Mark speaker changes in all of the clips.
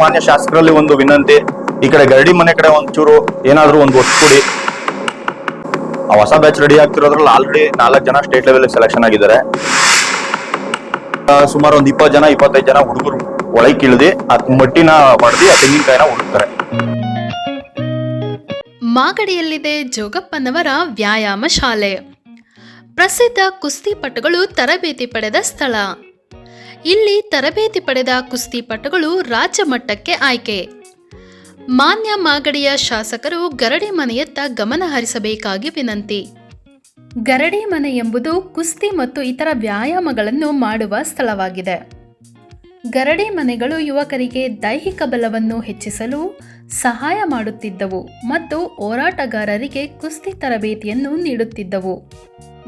Speaker 1: ಮಾನ್ಯ ಶಾಸಕರಲ್ಲಿ ಒಂದು ವಿನಂತಿ, ಈ ಕಡೆ ಗರಡಿ ಮನೆ ಕಡೆ ಒಂಚೂರು ಏನಾದ್ರೂ ಒಂದು ಒತ್ತು ಆ ಹೊಸ ಬ್ಯಾಚ್ ರೆಡಿ ಆಗ್ತಿರೋದ್ರಲ್ಲಿ ಆಲ್ರೆಡಿ ನಾಲ್ಕು ಜನ ಸ್ಟೇಟ್ ಲೆವೆಲ್ ಸೆಲೆಕ್ಷನ್ ಆಗಿದ್ದಾರೆ. ಸುಮಾರು ಒಂದು ಇಪ್ಪತ್ತು ಜನ, ಇಪ್ಪತ್ತೈದು ಜನ ಹುಡುಗರು ಒಳಗೆ ಇಳಿದು, ಆ ಮಟ್ಟಿನ ಹೊಡೆದು ಆ ತೆಂಗಿನಕಾಯಿನ ಹುಡುಕ್ತಾರೆ.
Speaker 2: ಮಾಗಡಿಯಲ್ಲಿದೆ ಜೋಗಪ್ಪನವರ ವ್ಯಾಯಾಮ ಶಾಲೆ. ಪ್ರಸಿದ್ಧ ಕುಸ್ತಿಪಟುಗಳು ತರಬೇತಿ ಪಡೆದ ಸ್ಥಳ. ಇಲ್ಲಿ ತರಬೇತಿ ಪಡೆದ ಕುಸ್ತಿಪಟುಗಳು ರಾಜ್ಯ ಮಟ್ಟಕ್ಕೆ ಆಯ್ಕೆ. ಮಾನ್ಯ ಮಾಗಡಿಯ ಶಾಸಕರು ಗರಡಿ ಮನೆಯತ್ತ ಗಮನ ಹರಿಸಬೇಕಾಗಿ ವಿನಂತಿ. ಗರಡಿ ಮನೆ ಎಂಬುದು ಕುಸ್ತಿ ಮತ್ತು ಇತರ ವ್ಯಾಯಾಮಗಳನ್ನು ಮಾಡುವ ಸ್ಥಳವಾಗಿದೆ. ಗರಡಿ ಮನೆಗಳು ಯುವಕರಿಗೆ ದೈಹಿಕ ಬಲವನ್ನು ಹೆಚ್ಚಿಸಲು ಸಹಾಯ ಮಾಡುತ್ತಿದ್ದವು ಮತ್ತು ಹೋರಾಟಗಾರರಿಗೆ ಕುಸ್ತಿ ತರಬೇತಿಯನ್ನು ನೀಡುತ್ತಿದ್ದವು.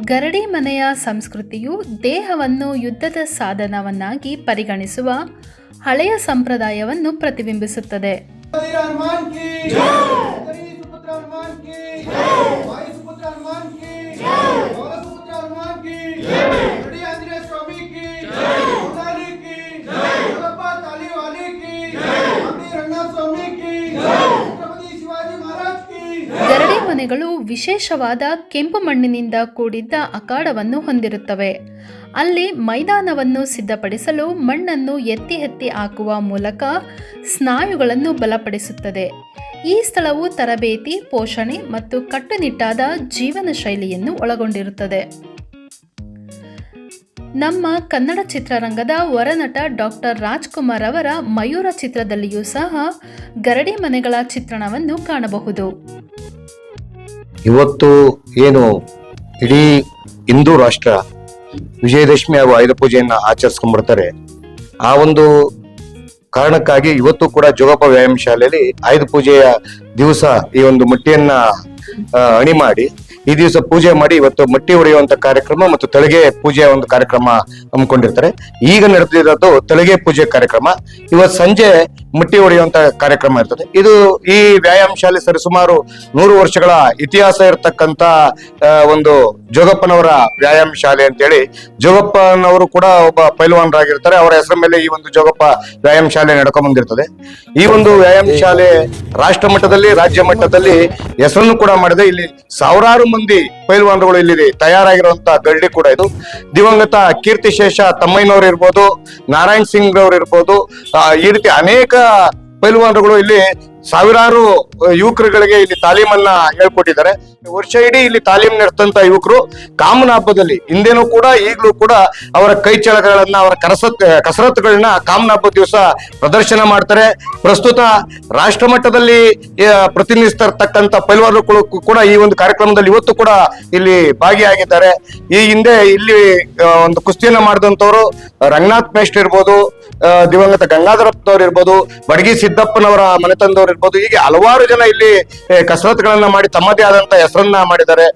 Speaker 2: ಗರಡಿ ಮನೆಯ ಸಂಸ್ಕೃತಿಯು ದೇಹವನ್ನು ಯುದ್ಧದ ಸಾಧನವನ್ನಾಗಿ ಪರಿಗಣಿಸುವ ಹಳೆಯ ಸಂಪ್ರದಾಯವನ್ನು ಪ್ರತಿಬಿಂಬಿಸುತ್ತದೆ. ಮನೆಗಳು ವಿಶೇಷವಾದ ಕೆಂಪು ಮಣ್ಣಿನಿಂದ ಕೂಡಿದ್ದ ಅಖಾಡವನ್ನು ಹೊಂದಿರುತ್ತವೆ. ಅಲ್ಲಿ ಮೈದಾನವನ್ನು ಸಿದ್ಧಪಡಿಸಲು ಮಣ್ಣನ್ನು ಎತ್ತಿ ಎತ್ತಿ ಹಾಕುವ ಮೂಲಕ ಸ್ನಾಯುಗಳನ್ನು ಬಲಪಡಿಸುತ್ತದೆ. ಈ ಸ್ಥಳವು ತರಬೇತಿ, ಪೋಷಣೆ ಮತ್ತು ಕಟ್ಟುನಿಟ್ಟಾದ ಜೀವನ ಶೈಲಿಯನ್ನು ಒಳಗೊಂಡಿರುತ್ತದೆ. ನಮ್ಮ ಕನ್ನಡ ಚಿತ್ರರಂಗದ ವರನಟ ಡಾಕ್ಟರ್ ರಾಜ್ಕುಮಾರ್ ಅವರ ಮಯೂರ ಚಿತ್ರದಲ್ಲಿಯೂ ಸಹ ಗರಡಿ ಮನೆಗಳ ಚಿತ್ರಣವನ್ನು ಕಾಣಬಹುದು.
Speaker 3: ಇವತ್ತು ಏನು ಇಡೀ ಹಿಂದೂ ರಾಷ್ಟ್ರ ವಿಜಯದಶಮಿ ಹಾಗೂ ಆಯುಧ ಪೂಜೆಯನ್ನ ಆಚರಿಸ್ಕೊಂಡ್ಬರ್ತಾರೆ ಆ ಒಂದು ಕಾರಣಕ್ಕಾಗಿ ಇವತ್ತು ಕೂಡ ಜೋಗಪ್ಪ ವ್ಯಾಯಾಮ ಶಾಲೆಯಲ್ಲಿ ಆಯುಧ ಪೂಜೆಯ ದಿವಸ ಈ ಒಂದು ಮಟ್ಟಿಯನ್ನ ಅಣಿ ಮಾಡಿ, ಈ ದಿವಸ ಪೂಜೆ ಮಾಡಿ ಇವತ್ತು ಮಟ್ಟಿ ಹೊಡೆಯುವಂತ ಕಾರ್ಯಕ್ರಮ ಮತ್ತು ತಳಿಗೆ ಪೂಜೆಯ ಒಂದು ಕಾರ್ಯಕ್ರಮ ಹಮ್ಮಿಕೊಂಡಿರ್ತಾರೆ. ಈಗ ನಡೆದಿರೋದು ತಳಿಗೆ ಪೂಜೆ ಕಾರ್ಯಕ್ರಮ. ಇವತ್ತು ಸಂಜೆ ಮಟ್ಟಿ ಹೊಡೆಯುವಂತ ಕಾರ್ಯಕ್ರಮ ಇರ್ತದೆ. ಇದು ಈ ವ್ಯಾಯಾಮ ಶಾಲೆ ಸರಿಸುಮಾರು ನೂರು ವರ್ಷಗಳ ಇತಿಹಾಸ ಇರತಕ್ಕಂತ ಒಂದು ಜೋಗಪ್ಪನವರ ವ್ಯಾಯಾಮ ಶಾಲೆ ಅಂತೇಳಿ ಜೋಗಪ್ಪನವರು ಕೂಡ ಒಬ್ಬ ಪೈಲ್ವಾನರಾಗಿರ್ತಾರೆ. ಅವರ ಹೆಸರ ಮೇಲೆ ಈ ಒಂದು ಜೋಗಪ್ಪ ವ್ಯಾಯಾಮ ಶಾಲೆ ನಡ್ಕೊಂಡ್ ಬಂದಿರ್ತದೆ. ಈ ಒಂದು ವ್ಯಾಯಾಮ ಶಾಲೆ ರಾಷ್ಟ್ರ ಮಟ್ಟದಲ್ಲಿ, ರಾಜ್ಯ ಮಟ್ಟದಲ್ಲಿ ಹೆಸರನ್ನು ಕೂಡ ಮಾಡಿದೆ. ಇಲ್ಲಿ ಸಾವಿರಾರು ಮಂದಿ ಪೈಲ್ವಾನರುಗಳು ಇಲ್ಲಿ ತಯಾರಾಗಿರುವಂತ ಗಳ್ಳಿ ಕೂಡ ಇದು. ದಿವಂಗತ ಕೀರ್ತಿಶೇಷ ತಮ್ಮಯ್ಯನವರು ಇರ್ಬೋದು, ನಾರಾಯಣ್ ಸಿಂಗ್ ಅವರು ಇರ್ಬೋದು ಈ ರೀತಿ ಅನೇಕ ಪೈಲ್ವಾನರುಗಳು ಇಲ್ಲಿ ಸಾವಿರಾರು ಯುವಕರುಗಳಿಗೆ ಇಲ್ಲಿ ತಾಲೀಮನ್ನ ಹೇಳ್ಕೊಟ್ಟಿದ್ದಾರೆ. ವರ್ಷ ಇಡೀ ಇಲ್ಲಿ ತಾಲೀಮ್ ನಡೆದಂತ ಯುವಕರು ಕಾಮನ ಹಬ್ಬದಲ್ಲಿ, ಹಿಂದೆನೂ ಕೂಡ, ಈಗಲೂ ಕೂಡ ಅವರ ಕೈ ಚಳಕಗಳನ್ನ, ಅವರ ಕಸರತ್ ಕಸರತ್ತುಗಳನ್ನ ಕಾಮನ ಹಬ್ಬದ ದಿವಸ ಪ್ರದರ್ಶನ ಮಾಡ್ತಾರೆ. ಪ್ರಸ್ತುತ ರಾಷ್ಟ್ರ ಮಟ್ಟದಲ್ಲಿ ಪ್ರತಿನಿಧಿಸ್ತಿರ್ತಕ್ಕಂಥ ಪ್ರತಿನಿಧಿಸ್ತಾ ಇರ್ತಕ್ಕಂಥ ಕೂಡ ಈ ಒಂದು ಕಾರ್ಯಕ್ರಮದಲ್ಲಿ ಇವತ್ತು ಕೂಡ ಇಲ್ಲಿ ಭಾಗಿಯಾಗಿದ್ದಾರೆ. ಈ ಹಿಂದೆ ಇಲ್ಲಿ ಒಂದು ಕುಸ್ತಿಯನ್ನ ಮಾಡಿದಂತವರು ರಂಗನಾಥ್ ಮೇಷ್ಟ್ ಇರ್ಬೋದು ದಿವಂಗತ ಗಂಗಾಧರಪ್ಪನವ್ರು ಇರ್ಬೋದು, ಬಡಗಿ ಸಿದ್ದಪ್ಪನವರ ಮನೆತಂದವ್ರು ಇರ್ಬೋದು ಹೀಗೆ ಹಲವಾರು ಜನ ಇಲ್ಲಿ ಕಸರತ್ಗಳನ್ನ ಮಾಡಿ ತಮ್ಮದೇ ಆದಂತ ಹೆಸರನ್ನ ಮಾಡಿದ್ದಾರೆ.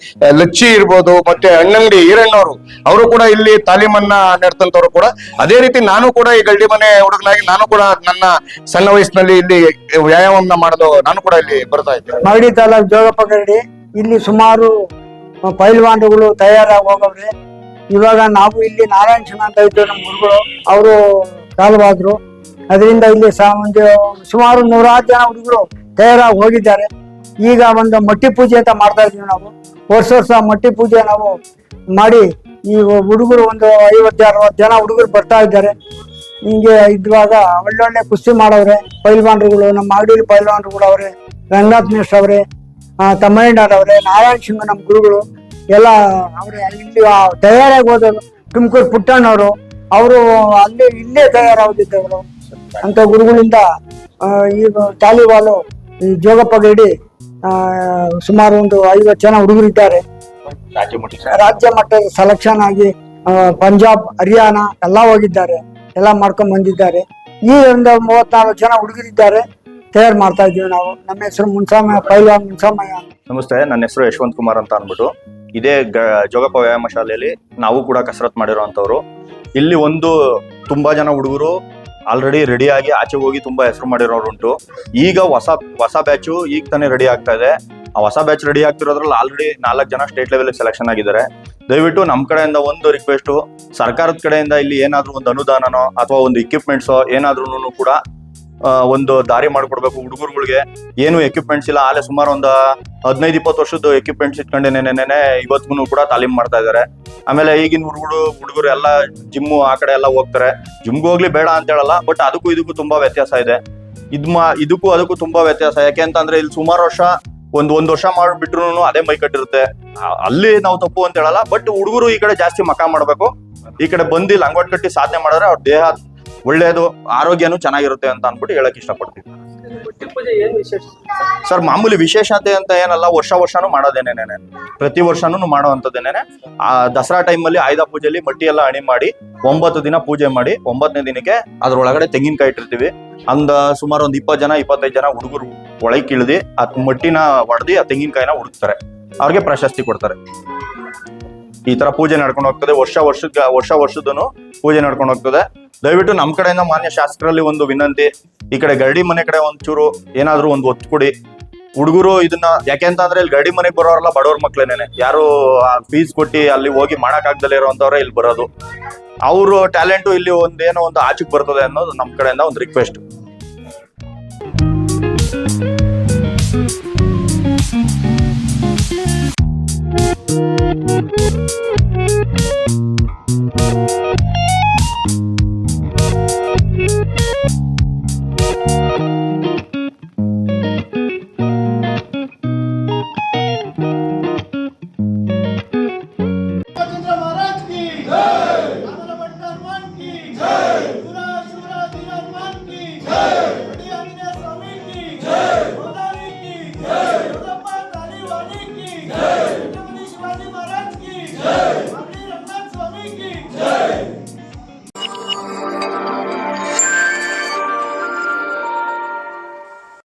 Speaker 3: ಲಚ್ಚಿ ಇರ್ಬೋದು, ಮತ್ತೆ ಅಣ್ಣಂಗಡಿ ಈರಣ್ಣವರು, ಅವರು ಕೂಡ ಇಲ್ಲಿ ತಾಲೀಮನ್ನ ನಡೆದಂತವ್ರು ಕೂಡ. ಅದೇ ರೀತಿ ನಾನು ಕೂಡ ಈ ಗಲ್ಡಿ ಮನೆ ಹುಡುಗನಾಗಿ, ನಾನು ಕೂಡ ನನ್ನ ಸಣ್ಣ ವಯಸ್ಸಿನಲ್ಲಿ ಇಲ್ಲಿ ವ್ಯಾಯಾಮವನ್ನ ಮಾಡೋದು ನಾನು ಕೂಡ ಇಲ್ಲಿ ಬರ್ತಾ ಇದ್ದೆ.
Speaker 4: ಮಾಗಡಿ ತಾಲೂಕ್ ಜೋಗಪ್ಪ ಕರಡಿ ಇಲ್ಲಿ ಸುಮಾರು ಪೈಲ್ವಾನ್ಗಳು ತಯಾರಾಗಿ ಹೋಗವ್ರೆ ಇವಾಗ ನಾವು ಇಲ್ಲಿ ನಾರಾಯಣ ಅಂತ ಇದ್ದೇವೆ ನಮ್ಮ ಗುರುಗಳು, ಅವರು ಕಾಲವಾದ್ರು. ಅದರಿಂದ ಇಲ್ಲಿ ಒಂದು ಸುಮಾರು ನೂರಾರು ಜನ ಹುಡುಗರು ತಯಾರಾಗಿ ಹೋಗಿದ್ದಾರೆ. ಈಗ ಒಂದು ಮಟ್ಟಿ ಪೂಜೆ ಅಂತ ಮಾಡ್ತಾ ಇದ್ದೀವಿ ನಾವು. ವರ್ಷ ವರ್ಷ ಮಟ್ಟಿ ಪೂಜೆ ನಾವು ಮಾಡಿ ಈ ಹುಡುಗರು ಒಂದು ಐವತ್ತು, ಅರವತ್ತು ಜನ ಹುಡುಗರು ಬರ್ತಾ ಇದ್ದಾರೆ. ಹಿಂಗೆ ಇದ್ವಾಗ ಒಳ್ಳೊಳ್ಳೆ ಕುಸ್ತಿ ಮಾಡವ್ರೆ, ಪೈಲ್ವಾನ್ರುಗಳು, ನಮ್ಮ ಮಾಗಡಿ ಪೈಲ್ವಾನ್ರುಗಳು ಅವ್ರೆ, ರಂಗನಾಥ್ ಮಿಶ್ರ ಅವರೇ ತಮ್ಮಯ್ಯನವ್ರೆ ನಾರಾಯಣ್ ಸಿಂಗ್ ನಮ್ಮ ಗುರುಗಳು, ಎಲ್ಲ ಅವ್ರೆ ಇಲ್ಲಿ ತಯಾರಾಗಿ ಹೋದವರು. ತುಮಕೂರು ಪುಟ್ಟಣ್ಣವರು, ಅವರು ಅಲ್ಲಿ ಇಲ್ಲೇ ತಯಾರಾಗಿದ್ದವರು ಅಂತ ಗುರುಗಳಿಂದ ಈ ತಾಲಿಬಾಲು, ಈ ಜೋಗಪ್ಪ ಗೈಡಿ ಸುಮಾರು ಒಂದು ಐವತ್ತು ಜನ ಹುಡುಗರಿದ್ದಾರೆ.
Speaker 1: ರಾಜ್ಯ ಮಟ್ಟ
Speaker 4: ರಾಜ್ಯ ಮಟ್ಟದ ಸೆಲೆಕ್ಷನ್ ಆಗಿ ಪಂಜಾಬ್, ಹರಿಯಾಣ ಎಲ್ಲ ಹೋಗಿದ್ದಾರೆ, ಎಲ್ಲ ಮಾಡ್ಕೊಂಡ್ ಬಂದಿದ್ದಾರೆ. ಈ ಒಂದು ಮೂವತ್ನಾಲ್ಕು ಜನ ಹುಡುಗರಿದ್ದಾರೆ, ತಯಾರು ಮಾಡ್ತಾ ಇದ್ದೀವಿ ನಾವು. ನಮ್ಮ ಹೆಸರು ಮುನ್ಸಾಮಯ್ಯ, ಪೈಲ್ವಾನ್ ಮುನ್ಸಾಮಯ್ಯ.
Speaker 1: ನಮಸ್ತೆ, ನನ್ನ ಹೆಸರು ಯಶವಂತ್ ಕುಮಾರ್ ಅಂತ ಅಂದ್ಬಿಟ್ಟು. ಇದೇ ಜೋಗಪ್ಪ ವ್ಯಾಯಾಮ ಶಾಲೆಯಲ್ಲಿ ನಾವು ಕೂಡ ಕಸರತ್ ಮಾಡಿರೋಂಥವ್ರು ಇಲ್ಲಿ ಒಂದು ತುಂಬಾ ಜನ ಹುಡುಗರು ಆಲ್ರೆಡಿ ರೆಡಿ ಆಗಿ ಆಚೆ ಹೋಗಿ ತುಂಬಾ ಹೆಸರು ಮಾಡಿರೋರು ಉಂಟು. ಈಗ ಹೊಸ ಹೊಸ ಬ್ಯಾಚು ಈಗ ತಾನೇ ರೆಡಿ ಆಗ್ತಾ ಇದೆ. ಆ ಹೊಸ ಬ್ಯಾಚ್ ರೆಡಿ ಆಗ್ತಿರೋದ್ರಲ್ಲಿ ಆಲ್ರೆಡಿ ನಾಲ್ಕು ಜನ ಸ್ಟೇಟ್ ಲೆವೆಲ್ ಸೆಲೆಕ್ಷನ್ ಆಗಿದ್ದಾರೆ. ದಯವಿಟ್ಟು ನಮ್ಮ ಕಡೆಯಿಂದ ಒಂದು ರಿಕ್ವೆಸ್ಟ್ ಸರ್ಕಾರದ ಕಡೆಯಿಂದ ಇಲ್ಲಿ ಏನಾದರೂ ಒಂದು ಅನುದಾನನೋ ಅಥವಾ ಒಂದು ಇಕ್ವಿಪ್ಮೆಂಟ್ಸೋ ಏನಾದ್ರೂ ಕೂಡ ಒಂದು ದಾರಿ ಮಾಡ್ಕೊಡ್ಬೇಕು ಹುಡುಗರುಗಳಿಗೆ. ಏನು ಎಕ್ವಿಪ್ಮೆಂಟ್ಸ್ ಇಲ್ಲ, ಆಲೆ ಸುಮಾರು ಒಂದು ಹದಿನೈದು, ಇಪ್ಪತ್ತು ವರ್ಷದ ಎಕ್ವಿಪ್ಮೆಂಟ್ಸ್ ನೆನೆನೆ ಇವತ್ತಿಗೂ ಕೂಡ ತಾಲೀಮ್ ಮಾಡ್ತಾ ಇದ್ದಾರೆ ಆಮೇಲೆ ಈಗಿನ ಹುಡುಗರು ಹುಡುಗರು ಎಲ್ಲ ಜಿಮ್ಮು ಆ ಕಡೆ ಎಲ್ಲ ಹೋಗ್ತಾರೆ. ಜಿಮ್ಗೆ ಹೋಗ್ಲಿ ಬೇಡ ಅಂತ ಹೇಳಲ್ಲ ಬಟ್ ಅದಕ್ಕೂ ಇದಕ್ಕೂ ತುಂಬಾ ವ್ಯತ್ಯಾಸ ಇದೆ. ಇದ್ ಇದಕ್ಕೂ ಅದಕ್ಕೂ ತುಂಬಾ ವ್ಯತ್ಯಾಸ, ಯಾಕೆ ಅಂತಂದ್ರೆ ಇಲ್ಲಿ ಸುಮಾರು ವರ್ಷ, ಒಂದ್ ಒಂದ್ ವರ್ಷ ಮಾಡ್ಬಿಟ್ರು ಅದೇ ಮೈ ಕಟ್ಟಿರುತ್ತೆ. ಅಲ್ಲಿ ನಾವು ತಪ್ಪು ಅಂತ ಹೇಳಲ್ಲ ಬಟ್ ಹುಡುಗರು ಈ ಕಡೆ ಜಾಸ್ತಿ ಮಕ ಮಾಡ್ಬೇಕು. ಈ ಕಡೆ ಬಂದಿ ಲಂಗೋಟ್ ಕಟ್ಟಿ ಸಾಧನೆ ಮಾಡಿದ್ರೆ ಅವ್ರ ದೇಹ ಒಳ್ಳೇದು, ಆರೋಗ್ಯನೂ ಚೆನ್ನಾಗಿರುತ್ತೆ ಅಂತ ಅನ್ಬಿಟ್ಟು ಹೇಳಕ್ ಇಷ್ಟಪಡ್ತೀವಿ ಸರ್, ಮಾಮೂಲಿ ವಿಶೇಷತೆ ಅಂತ ಏನಲ್ಲ, ವರ್ಷ ವರ್ಷನೂ ಮಾಡೋದೇನೇನೆ ಪ್ರತಿ ವರ್ಷನೂ ಮಾಡುವಂಥದ್ದೇನೆ ಆ ದಸರಾ ಟೈಮಲ್ಲಿ ಆಯುಧ ಪೂಜೆಯಲ್ಲಿ ಮಟ್ಟಿ ಎಲ್ಲ ಅಣಿ ಮಾಡಿ, ಒಂಬತ್ತು ದಿನ ಪೂಜೆ ಮಾಡಿ, ಒಂಬತ್ತನೇ ದಿನಕ್ಕೆ ಅದ್ರೊಳಗಡೆ ತೆಂಗಿನಕಾಯಿ ಇಟ್ಟಿರ್ತೀವಿ. ಅಂದ ಸುಮಾರು ಒಂದು ಇಪ್ಪತ್ತು ಜನ, ಇಪ್ಪತ್ತೈದು ಜನ ಹುಡುಗರು ಒಳಗೆ ಇಳಿದು ಆ ಮಟ್ಟಿನ ಹೊಡೆದು ಆ ತೆಂಗಿನಕಾಯಿನ ಹುಡುಕ್ತಾರೆ. ಅವ್ರಿಗೆ ಪ್ರಶಸ್ತಿ ಕೊಡ್ತಾರೆ. ಈ ತರ ಪೂಜೆ ನಡ್ಕೊಂಡು ಹೋಗ್ತದೆ. ವರ್ಷ ವರ್ಷದ ವರ್ಷ ವರ್ಷದನು ಪೂಜೆ ನಡ್ಕೊಂಡು ಹೋಗ್ತದೆ. ದಯವಿಟ್ಟು ನಮ್ಮ ಕಡೆಯಿಂದ ಮಾನ್ಯ ಶಾಸಕರಲ್ಲಿ ಒಂದು ವಿನಂತಿ. ಈ ಕಡೆ ಗರಡಿ ಮನೆ ಕಡೆ ಒಂಚೂರು ಏನಾದ್ರೂ ಒಂದು ಒತ್ತು ಕೊಡಿ. ಹುಡುಗರು ಇದನ್ನ ಯಾಕೆ ಅಂತಂದ್ರೆ ಇಲ್ಲಿ ಗರಡಿ ಮನೆಗೆ ಬರೋರಲ್ಲ ಬಡವ್ರ ಮಕ್ಳೇನೇನೆ. ಯಾರು ಫೀಸ್ ಕೊಟ್ಟು ಅಲ್ಲಿ ಹೋಗಿ ಮಾಡಕ್ ಆಗ್ದಲೇ ಇಲ್ಲಿ ಬರೋದು. ಅವರು ಟ್ಯಾಲೆಂಟು ಇಲ್ಲಿ ಒಂದೇನೋ ಒಂದು ಆಚೆಗೆ ಬರ್ತದೆ ಅನ್ನೋದು ನಮ್ಮ ಕಡೆಯಿಂದ ಒಂದು ರಿಕ್ವೆಸ್ಟ್